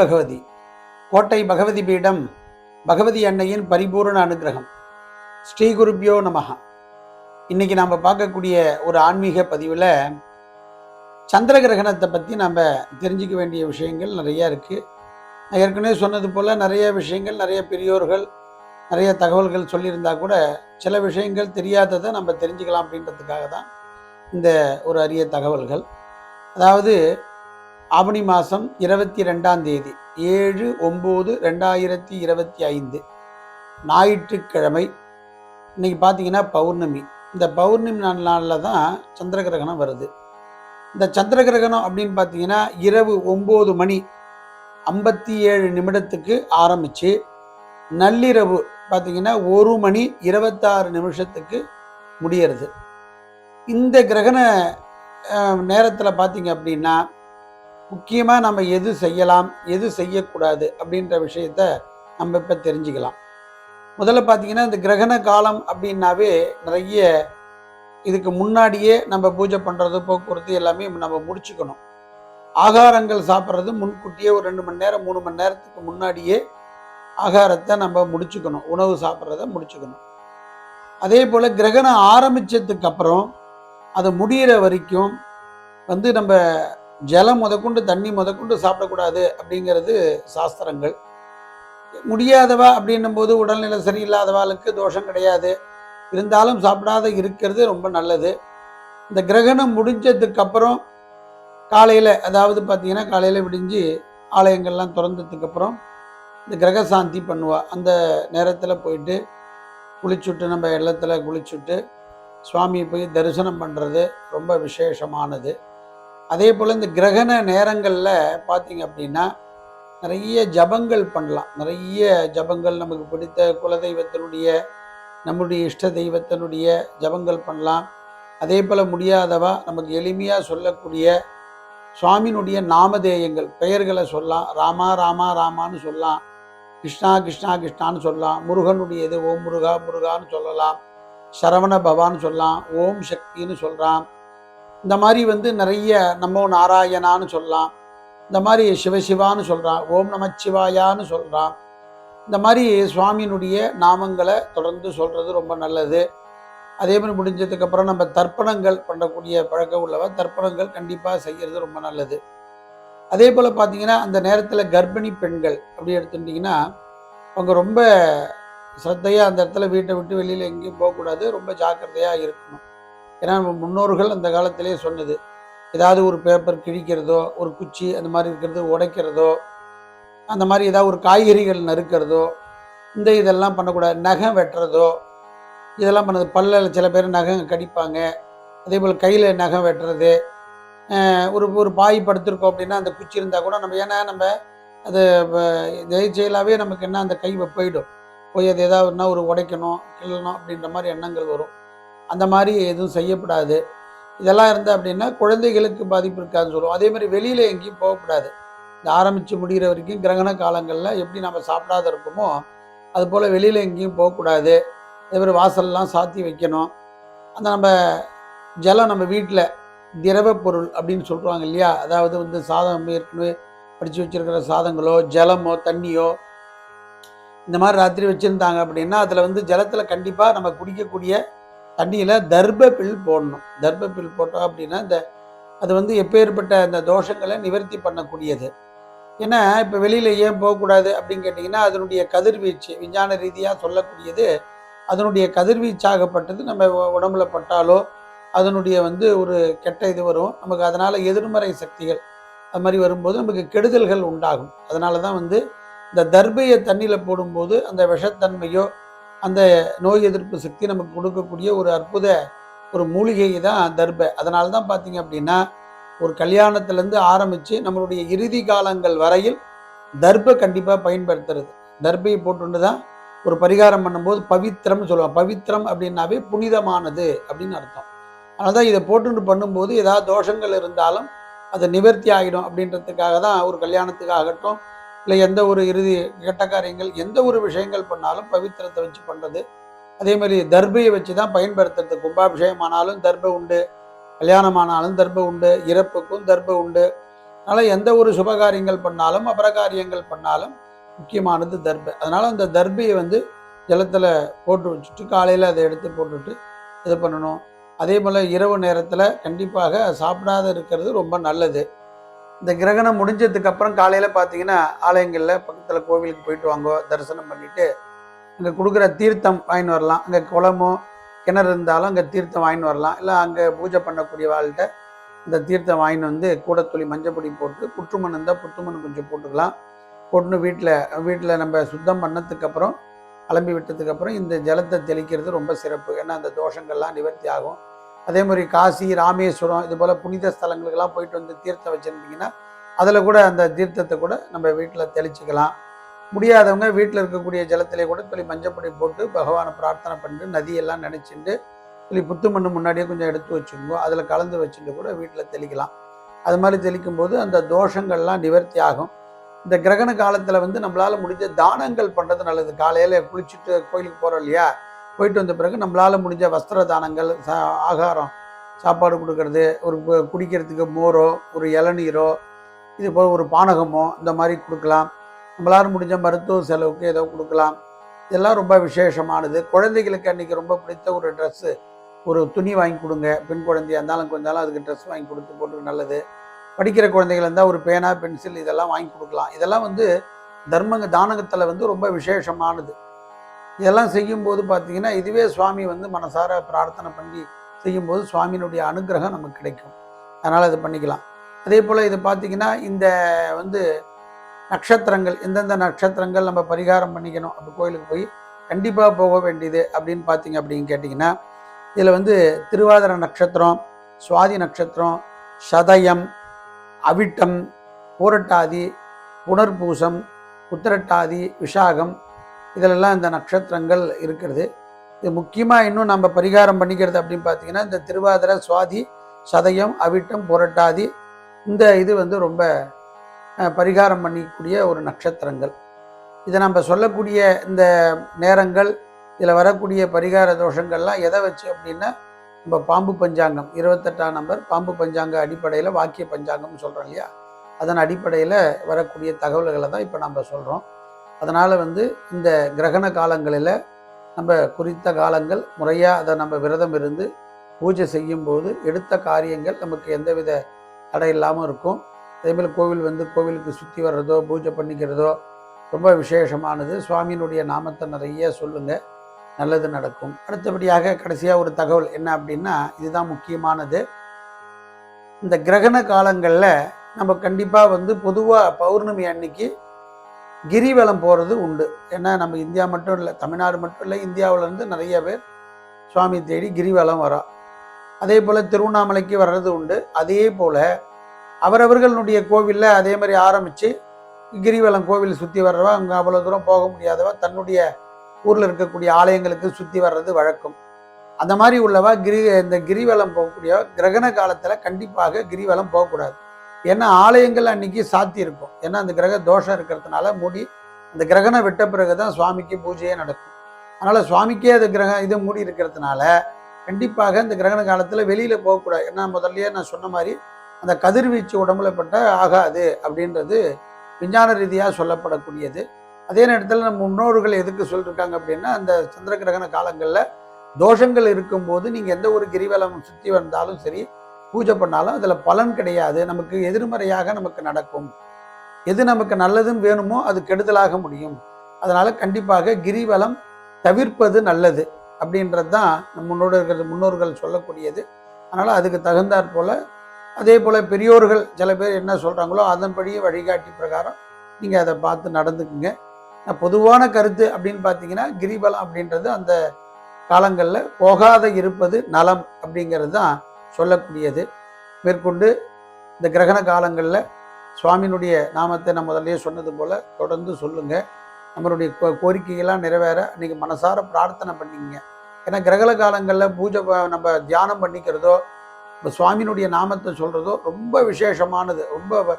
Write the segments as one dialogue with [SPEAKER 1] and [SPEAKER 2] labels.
[SPEAKER 1] பகவதி. கோட்டை பகவதி பீடம் பகவதி அன்னையின் பரிபூரண அனுகிரகம். ஸ்ரீ குருப்பியோ நமஹா. இன்னைக்கு நாம் பார்க்கக்கூடிய ஒரு ஆன்மீக பதிவில் சந்திர கிரகணத்தை பற்றி நம்ம தெரிஞ்சுக்க வேண்டிய விஷயங்கள் நிறையா இருக்குது நான் ஏற்கனவே சொன்னது போல் நிறைய விஷயங்கள் நிறைய பெரியோர்கள் நிறைய தகவல்கள் சொல்லியிருந்தா கூட சில விஷயங்கள் தெரியாததை நம்ம தெரிஞ்சுக்கலாம் அப்படின்றதுக்காக தான் இந்த ஒரு அரிய தகவல்கள். அதாவது ஆவணி மாதம் இருபத்தி ரெண்டாம் தேதி ஏழு ஒம்பது ரெண்டாயிரத்தி இருபத்தி ஐந்து ஞாயிற்றுக்கிழமை. இன்னைக்கு பார்த்தீங்கன்னா பௌர்ணமி. இந்த பௌர்ணமி நாள் நாளில் தான் சந்திர கிரகணம் வருது. இந்த சந்திர கிரகணம் அப்படின்னு பார்த்தீங்கன்னா இரவு ஒம்பது மணி ஐம்பத்தி ஏழு நிமிடத்துக்கு ஆரம்பித்து நள்ளிரவு பார்த்தீங்கன்னா ஒரு மணி இருபத்தாறு நிமிஷத்துக்கு முடியறது. இந்த கிரகண நேரத்தில் பார்த்தீங்க அப்படின்னா முக்கியமாக நம்ம எது செய்யலாம் எது செய்யக்கூடாது அப்படின்ற விஷயத்த நம்ம இப்போ தெரிஞ்சுக்கலாம். முதல்ல பார்த்தீங்கன்னா இந்த கிரகண காலம் அப்படின்னாவே நிறைய இதுக்கு முன்னாடியே நம்ம பூஜை பண்ணுறது போக்குவரத்து எல்லாமே நம்ம முடிச்சுக்கணும். ஆகாரங்கள் சாப்பிட்றது முன்கூட்டியே ஒரு ரெண்டு மணி நேரம் மூணு மணி நேரத்துக்கு முன்னாடியே ஆகாரத்தை நம்ம முடிச்சுக்கணும். உணவு சாப்பிட்றத முடிச்சுக்கணும். அதே போல் கிரகணம் ஆரம்பித்ததுக்கு அப்புறம் அது முடிகிற வரைக்கும் வந்து நம்ம ஜலம் முதற்கொண்டு தண்ணி முதற்கொண்டு சாப்பிடக்கூடாது அப்படிங்கிறது சாஸ்திரங்கள். முடியாதவா அப்படின்னும் போது உடல்நிலை சரியில்லாதவாளுக்கு தோஷம் கிடையாது. இருந்தாலும் சாப்பிடாத இருக்கிறது ரொம்ப நல்லது. இந்த கிரகணம் முடிஞ்சதுக்கப்புறம் காலையில் அதாவது பார்த்தீங்கன்னா காலையில் விடிஞ்சு ஆலயங்கள்லாம் திறந்ததுக்கப்புறம் இந்த கிரக சாந்தி பண்ணுவாள் அந்த நேரத்தில் போயிட்டு குளிச்சுட்டு நம்ம இல்லத்தில் குளிச்சுட்டு சுவாமியை போய் தரிசனம் பண்ணுறது ரொம்ப விசேஷமானது. அதே போல் இந்த கிரகண நேரங்களில் பார்த்தீங்க அப்படின்னா நிறைய ஜபங்கள் பண்ணலாம். நிறைய ஜபங்கள் நமக்கு பிடித்த குலதெய்வத்தினுடைய நம்முடைய இஷ்ட தெய்வத்தினுடைய ஜபங்கள் பண்ணலாம். அதே போல் முடியாதவா நமக்கு எளிமையாக சொல்லக்கூடிய சுவாமியினுடைய நாமதேயங்கள் பெயர்களை சொல்லலாம். ராமா ராமா ராமான்னு சொல்லலாம். கிருஷ்ணா கிருஷ்ணா கிருஷ்ணான்னு சொல்லலாம். முருகனுடையது ஓம் முருகா முருகான்னு சொல்லலாம். சரவண பவான்னு சொல்லலாம். ஓம் சக்தின்னு சொல்கிறான் இந்த மாதிரி வந்து நிறைய நமோ நாராயணான்னு சொல்லலாம். இந்த மாதிரி சிவசிவான்னு சொல்கிறான் ஓம் நமச்சிவாயான்னு சொல்கிறான் இந்த மாதிரி சுவாமியினுடைய நாமங்களை தொடர்ந்து சொல்கிறது ரொம்ப நல்லது. அதே மாதிரி முடிஞ்சதுக்கப்புறம் நம்ம தர்ப்பணங்கள் பண்ணக்கூடிய பழக்கம் உள்ளவ தர்ப்பணங்கள் கண்டிப்பாக செய்கிறது ரொம்ப நல்லது. அதே போல் பார்த்தீங்கன்னா அந்த நேரத்தில் கர்ப்பிணி பெண்கள் அப்படி எடுத்துட்டிங்கன்னா அவங்க ரொம்ப ஸ்ரத்தையாக அந்த இடத்துல வீட்டை விட்டு வெளியில் எங்கேயும் போகக்கூடாது. ரொம்ப ஜாக்கிரதையாக இருக்கணும். ஏன்னா நம்ம முன்னோர்கள் அந்த காலத்திலே சொன்னது. ஏதாவது ஒரு பேப்பர் கிழிக்கிறதோ ஒரு குச்சி அந்த மாதிரி இருக்கிறது உடைக்கிறதோ அந்த மாதிரி ஏதாவது ஒரு காய்கறிகள் நறுக்கிறதோ இந்த இதெல்லாம் பண்ணக்கூடாது. நகம் வெட்டுறதோ இதெல்லாம் பண்ணது. பல்லில் சில பேர் நகம் கடிப்பாங்க. அதே போல் கையில் நகம் வெட்டுறது. ஒரு ஒரு பாய் படுத்திருக்கோம் அப்படின்னா அந்த குச்சி இருந்தால் கூட நம்ம ஏன்னா நம்ம அது செயலாகவே நமக்கு என்ன அந்த கை போயிடும். போய் அது ஏதாவதுனா ஒரு உடைக்கணும் கிள்ளணும் அப்படின்ற மாதிரி எண்ணங்கள் வரும். அந்த மாதிரி எதுவும் செய்யக்கூடாது இதெல்லாம் இருந்தால் அப்படின்னா குழந்தைகளுக்கு பாதிப்பு இருக்காதுன்னு சொல்லுவோம். அதே மாதிரி வெளியில் எங்கேயும் போகக்கூடாது. இந்த ஆரம்பித்து முடிகிற வரைக்கும் கிரகண காலங்களில் எப்படி நம்ம சாப்பிடாத இருப்போமோ அது போல் வெளியில் எங்கேயும் போகக்கூடாது. அதே மாதிரி வாசல்லாம் சாத்தி வைக்கணும். அந்த நம்ம ஜலம் நம்ம வீட்டில் திரவ பொருள் அப்படின்னு சொல்கிறாங்க இல்லையா? அதாவது வந்து சாதம் ஏற்கனவே படித்து வச்சுருக்கிற சாதங்களோ ஜலமோ தண்ணியோ இந்த மாதிரி ராத்திரி வச்சுருந்தாங்க அப்படின்னா அதில் வந்து ஜலத்தில் கண்டிப்பாக நம்ம குடிக்கக்கூடிய தண்ணியில் தர்ப பில் போடணும். தர்ப பில் போட்டோம் அப்படின்னா இந்த அது வந்து எப்பேற்பட்ட அந்த தோஷங்களை நிவர்த்தி பண்ணக்கூடியது. ஏன்னா இப்போ வெளியில் ஏன் போகக்கூடாது அப்படின்னு கேட்டிங்கன்னா அதனுடைய கதிர்வீச்சு விஞ்ஞான ரீதியாக சொல்லக்கூடியது அதனுடைய கதிர்வீச்சாகப்பட்டது நம்ம உடம்புல பட்டாலோ அதனுடைய வந்து ஒரு கெட்ட இது வரும். நமக்கு அதனால் எதிர்மறை சக்திகள் அது மாதிரி வரும்போது நமக்கு கெடுதல்கள் உண்டாகும். அதனால தான் வந்து இந்த தர்பையை தண்ணியில் போடும்போது அந்த விஷத்தன்மையோ அந்த நோய் எதிர்ப்பு சக்தி நமக்கு கொடுக்கக்கூடிய ஒரு அற்புத ஒரு மூலிகை தான் தர்பை. அதனால தான் பார்த்தீங்க அப்படின்னா ஒரு கல்யாணத்துலேருந்து ஆரம்பித்து நம்மளுடைய இறுதி காலங்கள் வரையில் தர்பை கண்டிப்பாக பயன்படுத்துறது. தர்பையை போட்டுண்டு தான் ஒரு பரிகாரம் பண்ணும்போது பவித்திரம்னு சொல்லுவாங்க. பவித்திரம் அப்படின்னாவே புனிதமானது அப்படின்னு அர்த்தம். அதனால தான் இதை போட்டுட்டு பண்ணும்போது ஏதாவது தோஷங்கள் இருந்தாலும் அது நிவர்த்தி ஆகிடும் அப்படின்றதுக்காக தான் ஒரு கல்யாணத்துக்காகட்டும் இல்லை எந்த ஒரு இறுதி கெட்ட காரியங்கள் எந்த ஒரு விஷயங்கள் பண்ணாலும் பவித்திரத்தை வச்சு பண்ணுறது அதே மாதிரி தர்பையை வச்சு தான் பயன்படுத்துறது. கும்பாபிஷேகம் ஆனாலும் தர்பை உண்டு கல்யாணம் ஆனாலும் தர்பை உண்டு இறப்புக்கும் தர்பை உண்டு. அதனால் எந்த ஒரு சுபகாரியங்கள் பண்ணாலும் அபரகாரியங்கள் பண்ணாலும் முக்கியமானது தர்பை. அதனால் அந்த தர்பையை வந்து ஜலத்தில் போட்டு வச்சுட்டு காலையில் அதை எடுத்து போட்டுட்டு இது பண்ணணும். அதே போல் இரவு நேரத்தில் கண்டிப்பாக சாப்பிடாத இருக்கிறது ரொம்ப நல்லது. இந்த கிரகணம் முடிஞ்சதுக்கு அப்புறம் காலையில் பார்த்தீங்கன்னா ஆலயங்களில் பக்கத்தில் கோவிலுக்கு போயிட்டு வாங்கோ தரிசனம் பண்ணிட்டு அங்கே கொடுக்குற தீர்த்தம் வாங்கின்னு வரலாம். அங்கே குளமோ கிணறு இருந்தாலும் அங்கே தீர்த்தம் வாங்கின்னு வரலாம். இல்லை அங்கே பூஜை பண்ணக்கூடிய வாழ்கிட்ட இந்த தீர்த்தம் வாங்கின்னு வந்து கூடத்துளி மஞ்சப்பொடி போட்டு புற்றுமண் இருந்தால் புற்றுமண் கொஞ்சம் போட்டுக்கலாம். போட்டுன்னு வீட்டில் வீட்டில் நம்ம சுத்தம் பண்ணதுக்கப்புறம் அலம்பி விட்டதுக்கப்புறம் இந்த ஜலத்தை தெளிக்கிறது ரொம்ப சிறப்பு. ஏன்னா அந்த தோஷங்கள்லாம் நிவர்த்தி ஆகும். அதே மாதிரி காசி ராமேஸ்வரம் இது போல் புனித ஸ்தலங்களுக்கெல்லாம் போயிட்டு வந்து தீர்த்தம் வச்சுருந்தீங்கன்னா அதில் கூட அந்த தீர்த்தத்தை கூட நம்ம வீட்டில் தெளிச்சுக்கலாம். முடியாதவங்க வீட்டில் இருக்கக்கூடிய ஜலத்திலே கூட துளி மஞ்சப்பொடி போட்டு பகவானை பிரார்த்தனை பண்ணிட்டு நதியெல்லாம் நினச்சிட்டு துளி புத்து மண்ணு முன்னாடியே கொஞ்சம் எடுத்து வச்சுக்கோ அதில் கலந்து வச்சுட்டு கூட வீட்டில் தெளிக்கலாம். அது மாதிரி தெளிக்கும் போது அந்த தோஷங்கள்லாம் நிவர்த்தி ஆகும். இந்த கிரகண காலத்தில் வந்து நம்மளால் முடிஞ்ச தானங்கள் பண்ணுறது நல்லது. காலையில் குளிச்சுட்டு கோயிலுக்கு போகிறோம் இல்லையா? போயிட்டு வந்த பிறகு நம்மளால் முடிஞ்ச வஸ்திர தானங்கள் சா ஆகாரம் சாப்பாடு கொடுக்கறது ஒரு குடிக்கிறதுக்கு மோரோ ஒரு இளநீரோ இது போல் ஒரு பானகமோ இந்த மாதிரி கொடுக்கலாம். நம்மளால் முடிஞ்ச மருத்துவ செலவுக்கு ஏதோ கொடுக்கலாம். இதெல்லாம் ரொம்ப விசேஷமானது. குழந்தைகளுக்கு அன்றைக்கி ரொம்ப பிடித்த ஒரு ட்ரெஸ்ஸு ஒரு துணி வாங்கி கொடுங்க. பெண் குழந்தையாக இருந்தாலும் கொஞ்சாலும் அதுக்கு ட்ரெஸ் வாங்கி கொடுத்து போட்டு நல்லது. படிக்கிற குழந்தைகள் இருந்தால் ஒரு பேனா பென்சில் இதெல்லாம் வாங்கி கொடுக்கலாம். இதெல்லாம் வந்து தர்மங்க தானகத்தில் வந்து ரொம்ப விசேஷமானது. இதெல்லாம் செய்யும்போது பார்த்திங்கன்னா இதுவே சுவாமி வந்து மனசார பிரார்த்தனை பண்ணி செய்யும்போது சுவாமியினுடைய அனுகிரகம் நமக்கு கிடைக்கும். அதனால் இது பண்ணிக்கலாம். அதே போல் இது பார்த்தீங்கன்னா இந்த வந்து நட்சத்திரங்கள் எந்தெந்த நட்சத்திரங்கள் நம்ம பரிகாரம் பண்ணிக்கணும் அப்போ கோயிலுக்கு போய் கண்டிப்பாக போக வேண்டியது அப்படின்னு பார்த்தீங்க அப்படின்னு கேட்டிங்கன்னா இதில் வந்து திருவாதிர நட்சத்திரம் சுவாதி நட்சத்திரம் சதயம் அவிட்டம் பூரட்டாதி புனர்பூசம் உத்திரட்டாதி விஷாகம் இதிலெல்லாம் இந்த நட்சத்திரங்கள் இருக்கிறது. இது முக்கியமாக இன்னும் நம்ம பரிகாரம் பண்ணிக்கிறது அப்படின்னு பார்த்தீங்கன்னா இந்த திருவாதிரை சுவாதி சதயம் அவிட்டம் புரட்டாதி இந்த இது வந்து ரொம்ப பரிகாரம் பண்ணிக்கூடிய ஒரு நட்சத்திரங்கள். இதை நம்ம சொல்லக்கூடிய இந்த நேரங்கள் இதில் வரக்கூடிய பரிகார தோஷங்கள்லாம் எதை வச்சு அப்படின்னா நம்ம பாம்பு பஞ்சாங்கம் இருபத்தெட்டாம் நம்பர் பாம்பு பஞ்சாங்க அடிப்படையில் வாக்கிய பஞ்சாங்கம்னு சொல்கிறோம் இல்லையா? அதன் அடிப்படையில் வரக்கூடிய தகவல்களை தான் இப்போ நம்ம சொல்கிறோம் அதனால் வந்து இந்த கிரகண காலங்களில் நம்ம குறித்த காலங்கள் முறையாக அதை நம்ம விரதம் இருந்து பூஜை செய்யும்போது எடுத்த காரியங்கள் நமக்கு எந்தவித தடை இல்லாமல் இருக்கும். அதேமாதிரி கோவில் வந்து கோவிலுக்கு சுற்றி வர்றதோ பூஜை பண்ணிக்கிறதோ ரொம்ப விசேஷமானது. சுவாமியினுடைய நாமத்தை நிறைய சொல்லுங்கள் நல்லது நடக்கும். அடுத்தபடியாக கடைசியாக ஒரு தகவல் என்ன அப்படின்னா இதுதான் முக்கியமானது. இந்த கிரகண காலங்களில் நம்ம கண்டிப்பாக வந்து பொதுவாக பௌர்ணமி அன்னைக்கு கிரிவலம் போகிறது உண்டு. ஏன்னா நம்ம இந்தியா மட்டும் இல்லை தமிழ்நாடு மட்டும் இல்லை இந்தியாவிலேருந்து நிறைய பேர் சுவாமி தேடி கிரிவலம் வரா. அதே போல் திருவண்ணாமலைக்கு வர்றது உண்டு. அதே போல் அவரவர்களுடைய கோவிலில் அதே மாதிரி ஆரம்பித்து கிரிவலம் கோவில் சுற்றி வர்றவா அங்கே அவ்வளோ தூரம் போக முடியாதவா தன்னுடைய ஊரில் இருக்கக்கூடிய ஆலயங்களுக்கு சுற்றி வர்றது வழக்கம். அந்த மாதிரி உள்ளவா கிரி இந்த கிரிவலம் போகக்கூடிய கிரகண காலத்தில் கண்டிப்பாக கிரிவலம் போகக்கூடாது. ஏன்னா ஆலயங்கள் அன்னைக்கு சாத்தி இருக்கும். ஏன்னா அந்த கிரக தோஷம் இருக்கிறதுனால மூடி அந்த கிரகணம் விட்ட பிறகு தான் சுவாமிக்கு பூஜையே நடக்கும். அதனால் சுவாமிக்கே அது கிரகம் இது மூடி இருக்கிறதுனால கண்டிப்பாக இந்த கிரகண காலத்தில் வெளியில் போகக்கூடாது. ஏன்னா முதல்லையே நான் சொன்ன மாதிரி அந்த கதிர்வீச்சு உடம்புல பட்ட ஆகாது அப்படின்றது விஞ்ஞான ரீதியாக சொல்லப்படக்கூடியது. அதே நேரத்தில் நம்ம முன்னோர்கள் எதுக்கு சொல்லியிருக்காங்க அப்படின்னா அந்த சந்திர கிரகண காலங்களில் தோஷங்கள் இருக்கும்போது நீங்கள் எந்த ஒரு கிரிவலம் சுற்றி வந்தாலும் சரி பூஜை பண்ணாலும் அதில் பலன் கிடையாது. நமக்கு எதிர்மறையாக நமக்கு நடக்கும். எது நமக்கு நல்லதுன்னு வேணுமோ அது கெடுதலாக முடியும். அதனால் கண்டிப்பாக கிரிவலம் தவிர்ப்பது நல்லது அப்படின்றது தான் நம் முன்னோர்கள் முன்னோர்கள் சொல்லக்கூடியது. அதனால் அதுக்கு தகுந்தாற் போல் அதே போல் பெரியோர்கள் சில பேர் என்ன சொல்கிறாங்களோ அதன்படியே வழிகாட்டி பிரகாரம் நீங்கள் அதை பார்த்து நடந்துக்குங்க. நான் பொதுவான கருத்து அப்படின்னு பார்த்தீங்கன்னா கிரிவலம் அப்படின்றது அந்த காலங்களில் போகாத இருப்பது நலம் அப்படிங்கிறது தான் சொல்லக்கூடியது. மேற்கொண்டு இந்த கிரகண காலங்களில் சுவாமியினுடைய நாமத்தை நான் முதல்லையே சொன்னது போல் தொடர்ந்து சொல்லுங்கள் நம்மளுடைய கோ- கோரிக்கைகள்லாம் நிறைவேற அன்றைக்கி மனசார பிரார்த்தனை பண்ணிக்கங்க. ஏன்னா கிரகண காலங்களில் பூஜை நம்ம தியானம் பண்ணிக்கிறதோ இப்போ சுவாமியினுடைய நாமத்தை சொல்கிறதோ ரொம்ப விசேஷமானது. ரொம்ப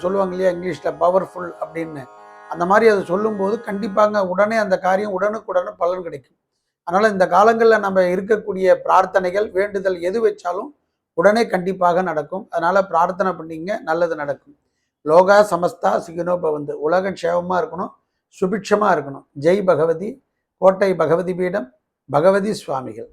[SPEAKER 1] சொல்லுவாங்க இல்லையா இங்கிலீஷில் பவர்ஃபுல் அப்படின்னு. அந்த மாதிரி அதை சொல்லும்போது கண்டிப்பாங்க உடனே அந்த காரியம் உடனுக்குடனே பலன் கிடைக்கும். அதனால் இந்த காலங்களில் நம்ம இருக்கக்கூடிய பிரார்த்தனைகள் வேண்டுதல் எது வச்சாலும் உடனே கண்டிப்பாக நடக்கும். அதனால் பிரார்த்தனை பண்ணிங்க நல்லது நடக்கும். லோகா சமஸ்தா சிகினோ பவந்து. உலகம் சேவமாக இருக்கணும் சுபிக்ஷமாக இருக்கணும். ஜெய் பகவதி கோட்டை பகவதி பீடம் பகவதி சுவாமிகள்.